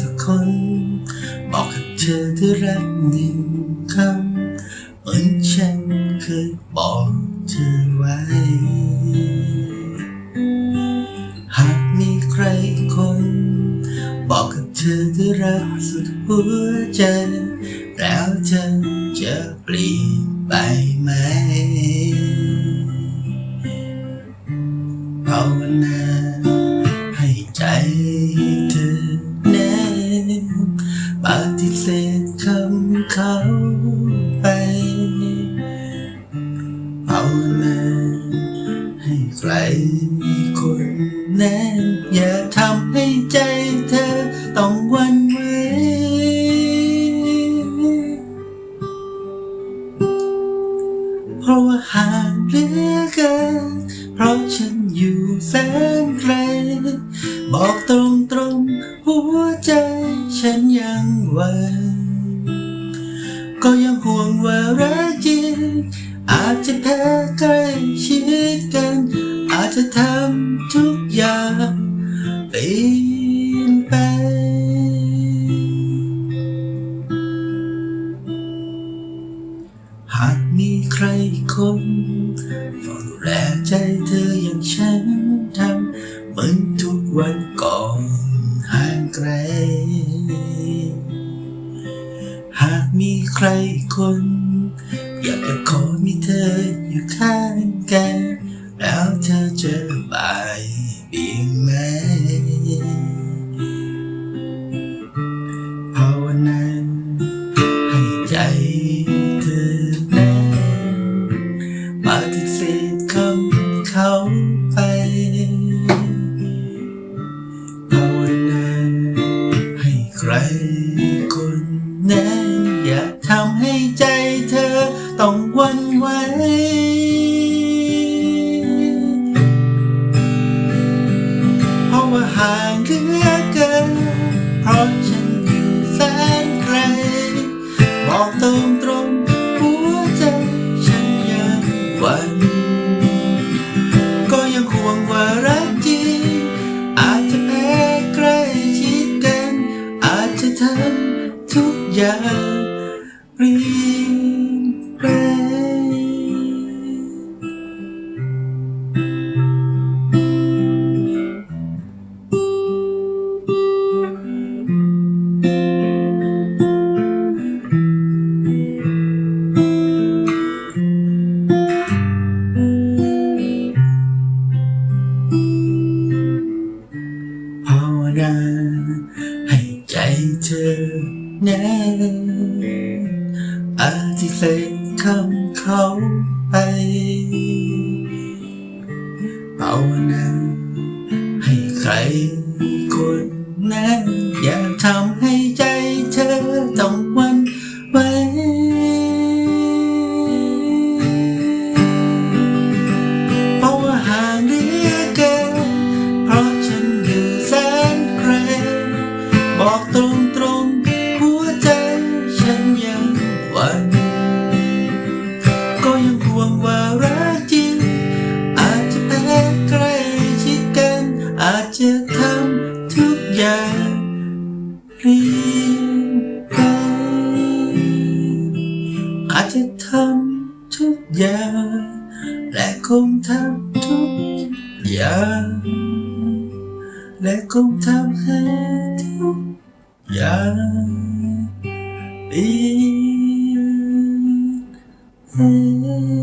สักคน บอกกับเธอที่รักหนึ่งคำเหมือนฉันเคยบอกเธอไว้ หากมีใครคน บอกกับเธอที่รักสุดหัวใจ แล้วเธอจะเปลี่ยนไปไหมภาวนา ไปภาวนาให้ใครคนนั้นอย่าทำให้ใจเธอต้องวันไหวเพราะว่าห่างเหลือเกินเพราะฉันอยู่แสนไกล บอกตรงตรงๆหัวใจฉันยังหวั่น ก็ยังห่วงว่ารักจริง อาจจะแพ้ใกล้ชิดกัน อาจจะทำทุกอย่างเปลี่ยนไป หากมีใครคนเฝ้าดูแลใจเธออย่างฉันทำเหมือนทุกวันก่อน มีใครคน อยากจะขอมีเธออยู่ข้างกัน แล้วเธอจะบายเบี่ยงไหมภาวนาให้ใจเธอนั้นปฏิเสธคำเขาไปภาวนาให้ใคร ห่างเหลือเกินเพราะฉันอยู่แสนไกล บอกตรงตรงหัวใจฉันยังหวั่นก็ยังห่วงว่ารักจริงอาจจะแพ้ใกล้ชิดกัน อาจจะทำทุกอย่างเภาวนาให้ใจเธอแน่อาจิเสกคำเขาไปภาวนาให้ใครคนนั้นอย่าทำ อาจจะทำทุกอย่าง และคงทำทุกอย่าง และคงทำให้ทุกอย่างเปลี่ยนแปลง